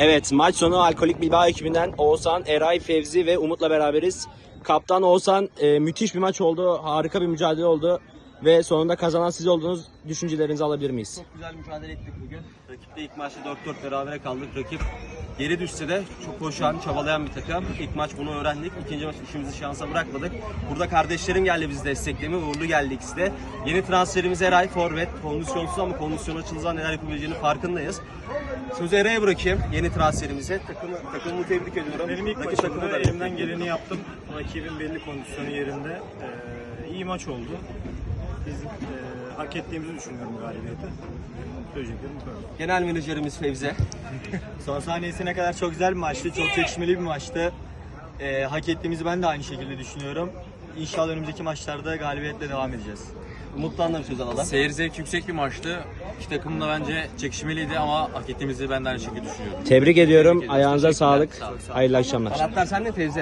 Evet maç sonu Alkolik Bilbao ekibinden Oğuzhan, Eray, Fevzi ve Umut'la beraberiz. Kaptan Oğuzhan e, müthiş bir maç oldu. Harika bir mücadele oldu. Ve sonunda kazanan siz olduğunuz düşüncelerinizi alabilir miyiz? Çok güzel mücadele ettik bugün. Rakipte ilk maçta 4-4 berabere kaldık. Rakip geri düşse de çok koşan, çabalayan bir takım. İlk maç bunu öğrendik. İkinci maç işimizi şansa bırakmadık. Burada kardeşlerim geldi bizi desteklemeye. Uğurlu geldi ikisi de. Yeni transferimiz Eray, forvet. Kondisyonsuz ama kondisyon açılırsa neler yapabileceğini farkındayız. Sözü Eray'a bırakayım yeni transferimize. Takımı, takımımı tebrik ediyorum. Benim ilk Rakip maçımda takımı da elimden geleni yaptım. Rakibin belli kondisyonu yerinde. Ee, iyi maç oldu. Biz e, hak ettiğimizi düşünüyorum galibiyeti. Söyleyeceklerim kadar. Genel menajerimiz Fevzi. Son saniyesine kadar çok güzel bir maçtı. Çok çekişmeli bir maçtı. Ee, hak ettiğimizi ben de aynı şekilde düşünüyorum. İnşallah önümüzdeki maçlarda galibiyetle devam edeceğiz. Umut'tan da bir söz alalım. Seyir zevki yüksek bir maçtı. İki takım da bence çekişmeliydi ama hak ettiğimizi ben de aynı şekilde düşünüyorum. Tebrik ediyorum. Ayağınıza sağlık. Hayırlı akşamlar. Anahtar sen de Fevzi.